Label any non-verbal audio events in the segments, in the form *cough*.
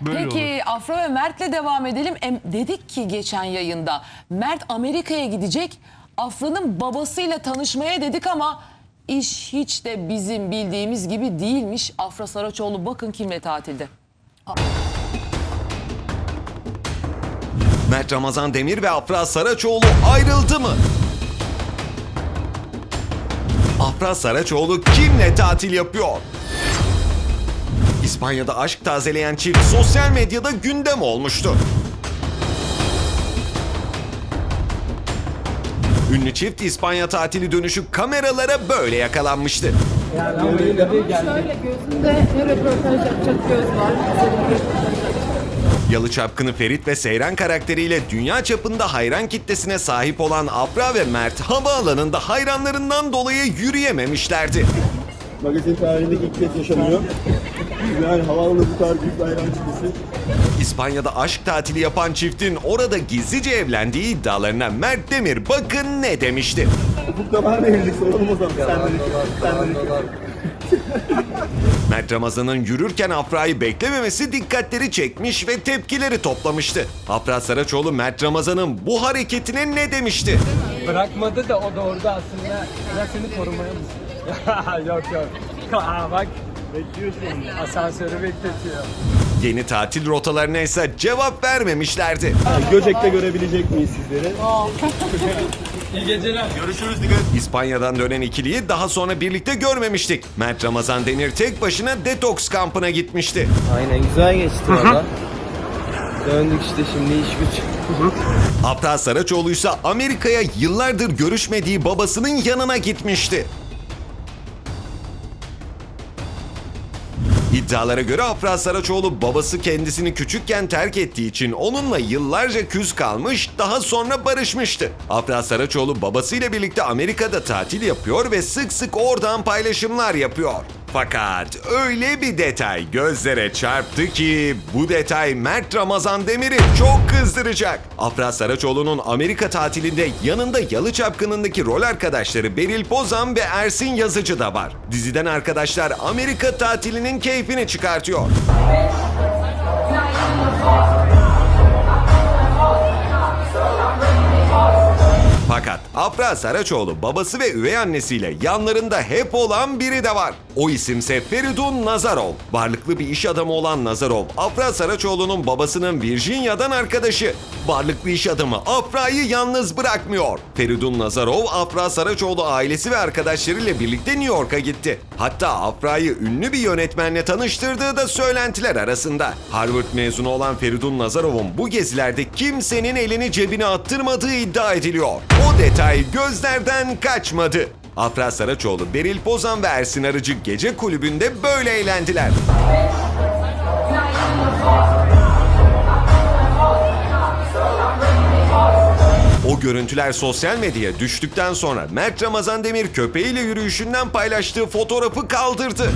Böyle olur. Peki Afra ve Mert'le devam edelim. Em, dedik ki geçen yayında Mert Amerika'ya gidecek. Afra'nın babasıyla tanışmaya dedik ama iş hiç de bizim bildiğimiz gibi değilmiş. Afra Saraçoğlu bakın kimle tatilde. Mert Ramazan Demir ve Afra Saraçoğlu ayrıldı mı? Afra Saraçoğlu kimle tatil yapıyor? İspanya'da aşk tazeleyen çift sosyal medyada gündem olmuştu. Ünlü çift İspanya tatili dönüşü kameralara böyle yakalanmıştı. Şöyle gözünde ne. Yalı Çapkını Ferit ve Seyran karakteriyle dünya çapında hayran kitlesine sahip olan Afra ve Mert havaalanında hayranlarından dolayı yürüyememişlerdi. Magazin tarihindeki ilk kez yaşanıyor. Yani havaalanında bu kadar büyük bir hayran kitlesi. İspanya'da aşk tatili yapan çiftin orada gizlice evlendiği iddialarına Mert Demir bakın ne demişti. Ufuk'ta var mı evlilik soralım o zaman. Senden iki. Senden iki. Mert Ramazan'ın yürürken Afra'yı beklememesi dikkatleri çekmiş ve tepkileri toplamıştı. Afra Saraçoğlu Mert Ramazan'ın bu hareketine ne demişti? Bırakmadı da o da orada aslında ben seni korumaya mı? *laughs* yok yok. Aa, bak bekliyorsun. Asansörü bekletiyor. Yeni tatil rotalarına ise cevap vermemişlerdi. Yani Göcek'te görebilecek miyiz sizleri? *laughs* İyi geceler. İspanya'dan dönen ikiliyi daha sonra birlikte görmemiştik. Mert Ramazan Demir tek başına detoks kampına gitmişti. Aynen güzel geçti valla. Döndük işte şimdi iş güç. Aptal Saraçoğlu ise Amerika'ya yıllardır görüşmediği babasının yanına gitmişti. İddialara göre Afra Saraçoğlu babası kendisini küçükken terk ettiği için onunla yıllarca küs kalmış, daha sonra barışmıştı. Afra Saraçoğlu babasıyla birlikte Amerika'da tatil yapıyor ve sık sık oradan paylaşımlar yapıyor. Fakat öyle bir detay gözlere çarptı ki bu detay Mert Ramazan Demir'i çok kızdıracak. Afra Saraçoğlu'nun Amerika tatilinde yanında Yalı Çapkını'ndaki rol arkadaşları Beril Pozan ve Ersin Yazıcı da var. Diziden arkadaşlar Amerika tatilinin keyfini çıkartıyor. Fakat Afra Saraçoğlu babası ve üvey annesiyle yanlarında hep olan biri de var. O isimse Feridun Nazarov. Varlıklı bir iş adamı olan Nazarov, Afra Saraçoğlu'nun babasının Virginia'dan arkadaşı. Varlıklı iş adamı Afra'yı yalnız bırakmıyor. Feridun Nazarov, Afra Saraçoğlu ailesi ve arkadaşlarıyla birlikte New York'a gitti. Hatta Afra'yı ünlü bir yönetmenle tanıştırdığı da söylentiler arasında. Harvard mezunu olan Feridun Nazarov'un bu gezilerde kimsenin elini cebine attırmadığı iddia ediliyor. O detay gözlerden kaçmadı. Afra Saraçoğlu, Beril Pozan ve Ersin Arıcı gece kulübünde böyle eğlendiler. Görüntüler sosyal medyaya düştükten sonra Mert Ramazan Demir köpeğiyle yürüyüşünden paylaştığı fotoğrafı kaldırdı.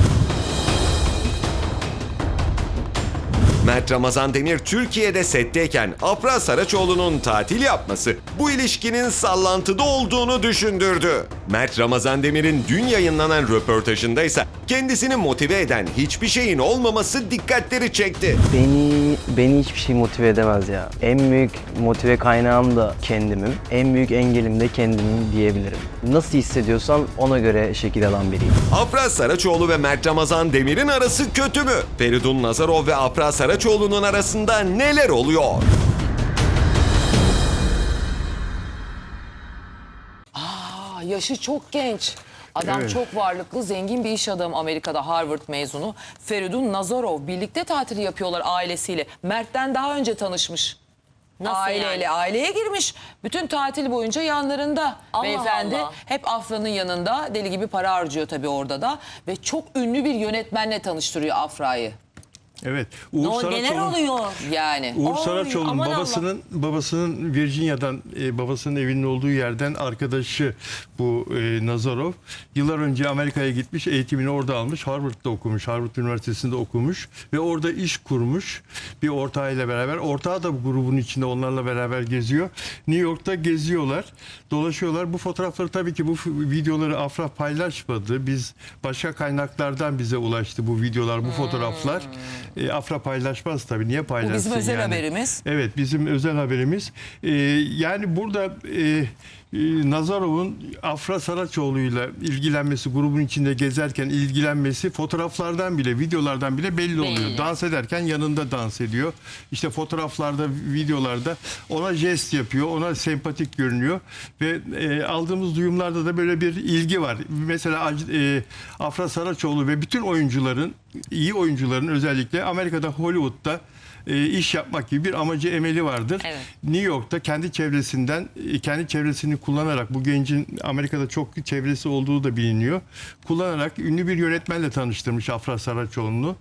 Mert Ramazan Demir Türkiye'de setteyken Afra Saraçoğlu'nun tatil yapması bu ilişkinin sallantıda olduğunu düşündürdü. Mert Ramazan Demir'in dün yayınlanan röportajında ise kendisini motive eden hiçbir şeyin olmaması dikkatleri çekti. Beni beni hiçbir şey motive edemez ya. En büyük motive kaynağım da kendimim. En büyük engelim de kendimim diyebilirim. Nasıl hissediyorsam ona göre şekil alan biriyim. Afra Saraçoğlu ve Mert Ramazan Demir'in arası kötü mü? Feridun Nazarov ve Afra Saraçoğlu'nun arasında neler oluyor? Aa, yaşı çok genç. Adam çok varlıklı, zengin bir iş adamı Amerika'da Harvard mezunu. Feridun Nazarov birlikte tatil yapıyorlar ailesiyle. Mert'ten daha önce tanışmış. Nasıl Aileyle yani? aileye girmiş. Bütün tatil boyunca yanlarında. Allah Beyefendi Allah. hep Afra'nın yanında. Deli gibi para harcıyor tabii orada da. Ve çok ünlü bir yönetmenle tanıştırıyor Afra'yı. Evet. Ne Uğur o- neler oluyor? Yani. Uğur Oy, Saraçoğlu'nun aman Allah. babasının babasının Virginia'dan e, babasının evinin olduğu yerden arkadaşı bu e, Nazarov yıllar önce Amerika'ya gitmiş eğitimini orada almış Harvard'da okumuş Harvard Üniversitesi'nde okumuş ve orada iş kurmuş bir ortağıyla beraber ortağı da bu grubun içinde onlarla beraber geziyor New York'ta geziyorlar dolaşıyorlar bu fotoğrafları tabii ki bu f- videoları Afra paylaşmadı biz başka kaynaklardan bize ulaştı bu videolar bu fotoğraflar E, Afra paylaşmaz tabii. Niye paylaşsın bizim özel yani? haberimiz. Evet bizim özel haberimiz. E, yani burada e, Nazarov'un Afra Saraçoğlu'yla ilgilenmesi, grubun içinde gezerken ilgilenmesi fotoğraflardan bile, videolardan bile belli oluyor. Belli. Dans ederken yanında dans ediyor. İşte fotoğraflarda, videolarda ona jest yapıyor, ona sempatik görünüyor ve e, aldığımız duyumlarda da böyle bir ilgi var. Mesela e, Afra Saraçoğlu ve bütün oyuncuların, iyi oyuncuların özellikle Amerika'da Hollywood'da e, iş yapmak gibi bir amacı emeli vardır. Evet. New York'ta kendi çevresinden e, kendi çevresini kullanarak bu gencin Amerika'da çok çevresi olduğu da biliniyor. Kullanarak ünlü bir yönetmenle tanıştırmış Afra Saraçoğlu'nu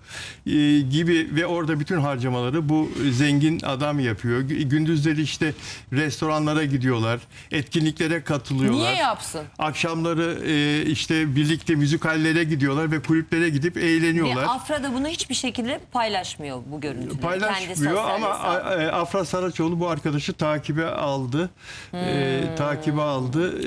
e, gibi ve orada bütün harcamaları bu zengin adam yapıyor. Gü- Gündüzleri işte restoranlara gidiyorlar, etkinliklere katılıyorlar. Niye yapsın? Akşamları e, işte birlikte müzikallere gidiyorlar ve kulüplere gidip Ve eğleniyorlar. Afra da bunu hiçbir şekilde paylaşmıyor bu görüntüleri. Kendi sosyal ama e, Afra Saraçoğlu bu arkadaşı takibe aldı. E, Hmm. takibe aldı.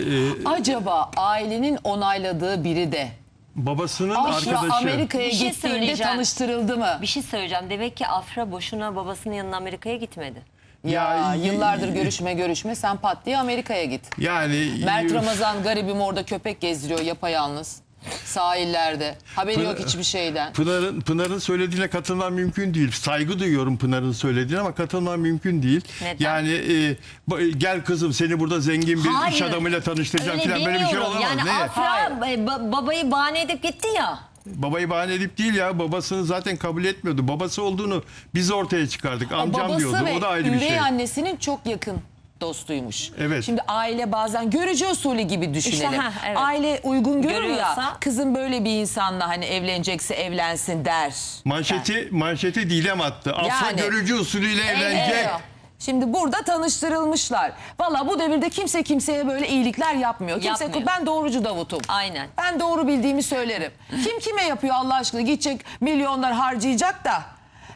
E, Acaba ailenin onayladığı biri de babasının Afra arkadaşı. Amerika'ya Bir şey gittiğinde söyleyeceğim. tanıştırıldı mı? Bir şey söyleyeceğim. Demek ki Afra boşuna babasının yanına Amerika'ya gitmedi. Ya, Ya, yıllardır görüşme görüşme sen pat diye Amerika'ya git. Yani Mert Ramazan garibim orada köpek gezdiriyor yapayalnız. Sahillerde. Haberi yok hiçbir şeyden. Pınar'ın Pınar'ın söylediğine katılmam mümkün değil. Saygı duyuyorum Pınar'ın söylediğine ama katılmam mümkün değil. Neden? Yani e, gel kızım seni burada zengin bir iş adamıyla tanıştıracağım öyle falan böyle bir şey olamaz. Yani ne? Afra e, ba- babayı bahane edip gitti ya. Babayı bahane edip değil ya babasını zaten kabul etmiyordu. Babası olduğunu biz ortaya çıkardık. Amcam Babası diyordu. ve O da ayrı bir üvey şey. annesinin çok yakın dostuymuş. Evet. Şimdi aile bazen görücü usulü gibi düşünelim. İşte, ha, evet. Aile uygun görür ya. Görüyorsa- Kızım böyle bir insanla hani evlenecekse evlensin der. Manşeti manşeti dilem attı. Afra Yani- görücü usulüyle evlenecek. Evet. Şimdi burada tanıştırılmışlar. Valla bu devirde kimse kimseye böyle iyilikler yapmıyor. Kimse Yapmıyor. ben doğrucu Davut'um. Aynen. Ben doğru bildiğimi söylerim. Kim kime yapıyor Allah aşkına? Gidecek milyonlar harcayacak da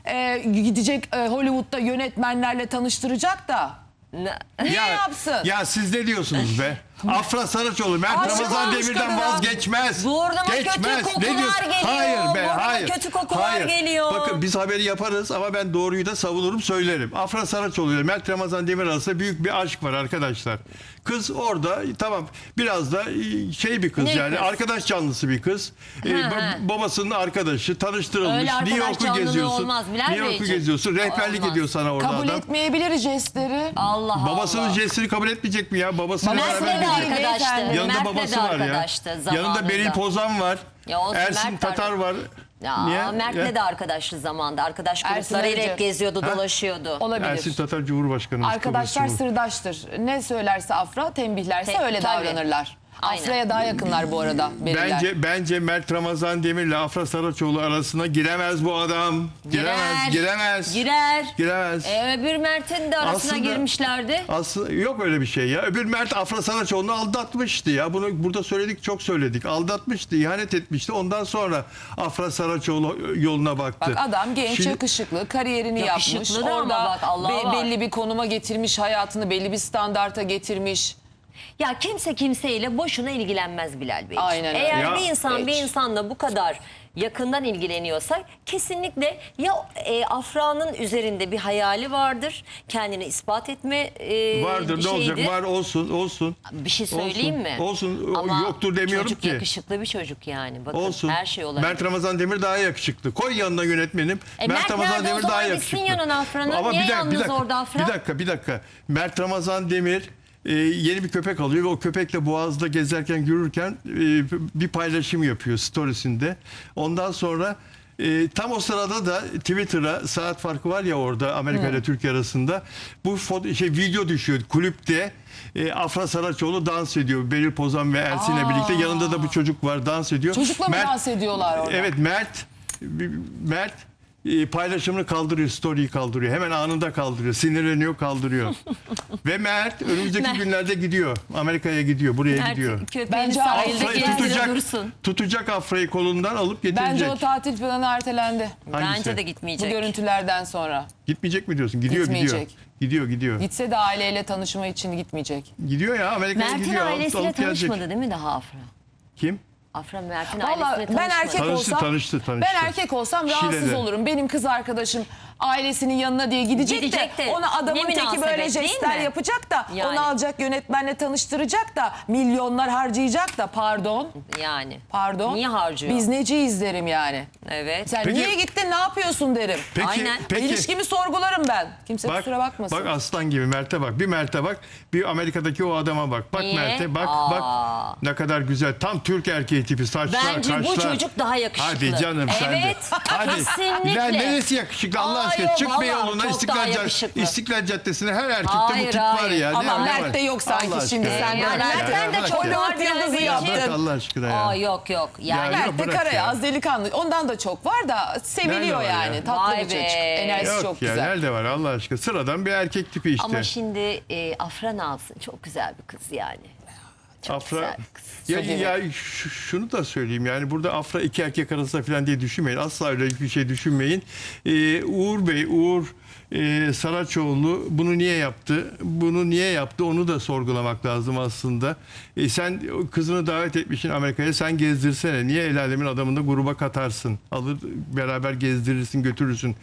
e, gidecek e, Hollywood'da yönetmenlerle tanıştıracak da Ne- yapsın? ya siz ne diyorsunuz be? Afra Saraçoğlu, Mert Aşık Ramazan olmuş Demir'den kadına. vazgeçmez. Burnuma kötü Geçmez. kokular ne diyorsun? geliyor. Hayır be, Burnuma hayır. kötü kokular hayır. geliyor. Bakın biz haberi yaparız ama ben doğruyu da savunurum söylerim. Afra Saraçoğlu ile Mert Ramazan Demir arasında büyük bir aşk var arkadaşlar. Kız orada tamam biraz da şey bir kız Ne yani kız? arkadaş canlısı bir kız. Ee, ba- ha. babasının arkadaşı tanıştırılmış. Öyle arkadaş New York'u canlılığı geziyorsun. olmaz, Bilal New York'u Beyciğim. geziyorsun. Rehberlik Olmaz. ediyor sana orada kabul adam. etmeyebilir jestleri. Allah Babasının Allah. jestini kabul etmeyecek mi ya? Mert'le beraber de arkadaştı. Yanında Mert'le babası de var ya. zamanında. Yanında Beril Pozan var. Ya olsun, Ersin Mert Tatar var. Ya Niye? Mert'le Ya. de arkadaşlı zamanda. Arkadaş gruplarıyla hep geziyordu, Ha? dolaşıyordu. Olabilir. Ersin Tatar Cumhurbaşkanımız. Arkadaşlar sırdaştır. Ne söylerse Afra tembihlerse Te- öyle tabii. davranırlar. Aynen. Afra'ya daha yakınlar bu arada. Beriler. Bence bence Mert Ramazan Demir'le Afra Saraçoğlu arasına giremez bu adam. Giremez, giremez. Girer. Giremez. Ee, öbür Mert'in de arasına Aslında- girmişlerdi. Aslında yok öyle bir şey ya. Öbür Mert Afra Saraçoğlu'nu aldatmıştı ya. Bunu burada söyledik, çok söyledik. Aldatmıştı, ihanet etmişti. Ondan sonra Afra Saraçoğlu yoluna baktı. Bak adam genç, Şimdi- yakışıklı, kariyerini Yakışıklı yapmış. da ama Orada bak Allah'a var. belli bir konuma getirmiş, hayatını belli bir standarta getirmiş. Ya kimse kimseyle boşuna ilgilenmez Bilal Bey. Aynen öyle. Eğer Ya- bir insan bir Hiç. insanla bu kadar yakından ilgileniyorsa kesinlikle ya e, Afra'nın üzerinde bir hayali vardır. Kendini ispat etme e, Vardır ne olacak? Var olsun, olsun. Bir şey söyleyeyim Olsun, mi? olsun. O Ama yoktur demiyorum çocuk ki. yakışıklı bir çocuk yani. Bakın Olsun. her şey olabilir. Mert Ramazan Demir daha yakışıklı. Koy yanına yönetmenim. E, Mert nerede? O zaman gitsin yanına Afra'nın. Niye yalnız orada Afra? Bir dakika, bir dakika. Mert Ramazan Demir e, yeni bir köpek alıyor ve o köpekle Boğaz'da gezerken yürürken e, bir paylaşım yapıyor storiesinde. Ondan sonra e, tam o sırada da Twitter'a saat farkı var ya orada Amerika ile Türkiye arasında bu foto, şey video düşüyor kulüpte. E, Afra Saraçoğlu dans ediyor. Beril Pozan ve Ersin'le birlikte. Yanında da bu çocuk var dans ediyor. Çocukla mı dans ediyorlar orada? Evet Mert Mert e, paylaşımını kaldırıyor, story'yi kaldırıyor. Hemen anında kaldırıyor. Sinirleniyor, kaldırıyor. *laughs* Ve Mert önümüzdeki Mert- günlerde gidiyor. Amerika'ya gidiyor, buraya Mert gidiyor. köpeğini Bence sahilde Afra'yı tutacak, dursun. tutacak Afra'yı kolundan alıp getirecek. Bence o tatil planı ertelendi. Hangisi? Bence de Bu gitmeyecek. görüntülerden sonra. Gitmeyecek mi diyorsun? Gidiyor, gidiyor. Gitmeyecek. Gidiyor, gidiyor. Gitse de aileyle tanışma için gitmeyecek. Gidiyor ya Amerika'ya Mert'in gidiyor. alıp- ailesiyle alıp gelecek. tanışmadı değil mi daha Afra? Kim? Afra Mert'in Valla ailesiyle ben erkek. Tanıştı, olsam tanıştı, tanıştı. ben erkek olsam rahatsız Şile'de. olurum. Benim kız arkadaşım ailesinin yanına diye gidecek, Gidecek de, de, ona adamın teki münasebet, böyle değil jestler mi? yapacak da Yani. onu alacak yönetmenle tanıştıracak da milyonlar harcayacak da pardon. Yani. Pardon. Niye harcıyor? Biz neciyiz derim yani. Evet. Sen Peki- niye gittin ne yapıyorsun derim. Peki, Aynen. peki. İlişkimi sorgularım ben. Kimse Bak, kusura bakmasın. bak aslan gibi Mert'e bak. Bir Mert'e bak. Bir Amerika'daki o adama bak. Bak Niye? Mert'e bak Aa. bak. Ne kadar güzel. Tam Türk erkeği tipi. Saçlar, Bence bu kaşlar. çocuk daha yakışıklı. Hadi canım sen de. Evet, Hadi. kesinlikle. Ben neresi yakışıklı Allah Aşkına. yok, Çık vallahi Beyoğlu'na çok İstiklal, daha Cad- yakışıklı. İstiklal Caddesi'ne her erkekte Hayır, bu tip var hayır. ya. Ama Ne- ne var? yok sanki Allah şimdi aşkına sen ya. Bırak ya, Mert'ten de bırak çok ya. var Hollywood yıldızı yani. Ya yaptın. bırak Allah aşkına ya. Aa yok yok. Yani Ya. Mert de bırak Karayaz delikanlı. Ondan da çok var da seviliyor var yani. ya? Tatlı Vay bir çocuk. be. Enerjisi Yok çok ya güzel. nerede var Allah aşkına. Sıradan bir erkek tipi işte. Ama şimdi e, Afra ne yapsın? Çok güzel bir kız yani. Çok Afra güzel bir kız. ya, Söyleyeyim. ya ş- şunu da söyleyeyim yani burada Afra iki erkek arasında falan diye düşünmeyin. Asla öyle bir şey düşünmeyin. Ee, Uğur Bey, Uğur e, Saraçoğlu bunu niye yaptı? Bunu niye yaptı? Onu da sorgulamak lazım aslında. E, sen kızını davet etmişsin Amerika'ya. Sen gezdirsene. Niye el alemin adamını da gruba katarsın? Alır beraber gezdirirsin, götürürsün.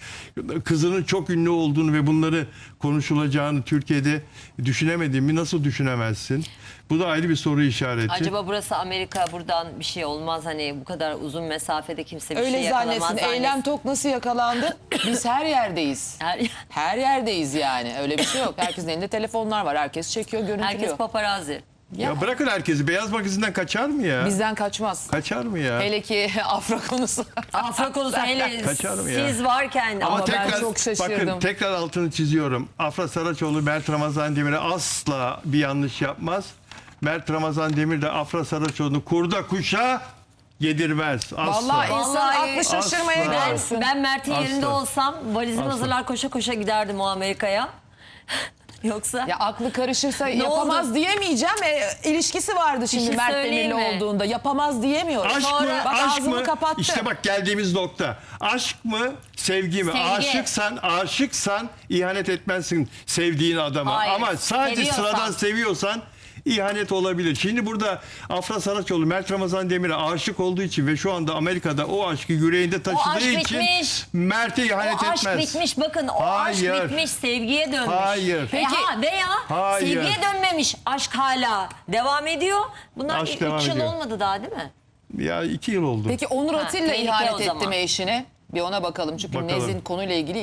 Kızının çok ünlü olduğunu ve bunları konuşulacağını Türkiye'de düşünemedin mi? Nasıl düşünemezsin? Bu da ayrı bir soru işareti. Acaba burası Amerika buradan bir şey olmaz hani bu kadar uzun mesafede kimse bir Öyle şey yakalamaz zannetsin. Eylem Tok nasıl yakalandı? Biz her yerdeyiz. *laughs* Her- Her yerdeyiz yani. Öyle bir şey yok. Herkesin elinde telefonlar var. Herkes çekiyor, görüntülüyor. Herkes paparazzi. Ya bırakın herkesi. Beyaz magazinden kaçar mı ya? Bizden kaçmaz. Kaçar mı ya? Hele ki *laughs* Afra konusu. Afra konusu hele *laughs* Kaçalım ya. siz varken Ama ben tekrar, çok şaşırdım. Bakın tekrar altını çiziyorum. Afra Saraçoğlu Mert Ramazan Demir'e asla bir yanlış yapmaz. Mert Ramazan Demir de Afra Saraçoğlu'nu kurda kuşa yedirmez. Asla. Vallahi insan Vallahi aklı şaşırmaya asla. gelsin. ben Mert'in Asla. yerinde olsam valizimi Asla. hazırlar koşa koşa giderdim o Amerika'ya. *laughs* Yoksa Ya aklı karışırsa Ne yapamaz oldu? diyemeyeceğim. E, ilişkisi vardı şimdi şey Mert söyleyeyim Demir'le mi? olduğunda. Yapamaz diyemiyorum. Aşk Sonra mı? bak Aşk ağzımı mı? kapattı. İşte bak geldiğimiz nokta. Aşk mı? Sevgi mi? Sevgi. Aşıksan, aşıksan ihanet etmezsin sevdiğin adama. Hayır, Ama sadece seviyorsan. sıradan seviyorsan ihanet olabilir. Şimdi burada Afra Saraçoğlu Mert Ramazan Demir'e aşık olduğu için ve şu anda Amerika'da o aşkı yüreğinde taşıdığı aşk için bitmiş. Mert'e ihanet o aşk etmez. bitmiş bakın o Hayır. aşk bitmiş sevgiye dönmüş. Hayır. Peki. veya Hayır. sevgiye dönmemiş aşk hala devam ediyor. Bunlar Aşk 3 devam yıl ediyor. olmadı daha değil mi? Ya iki yıl oldu. Peki Onur Atilla ihanet o etti mi eşine? Bir ona bakalım. Çünkü Bakalım. Nez'in konuyla ilgili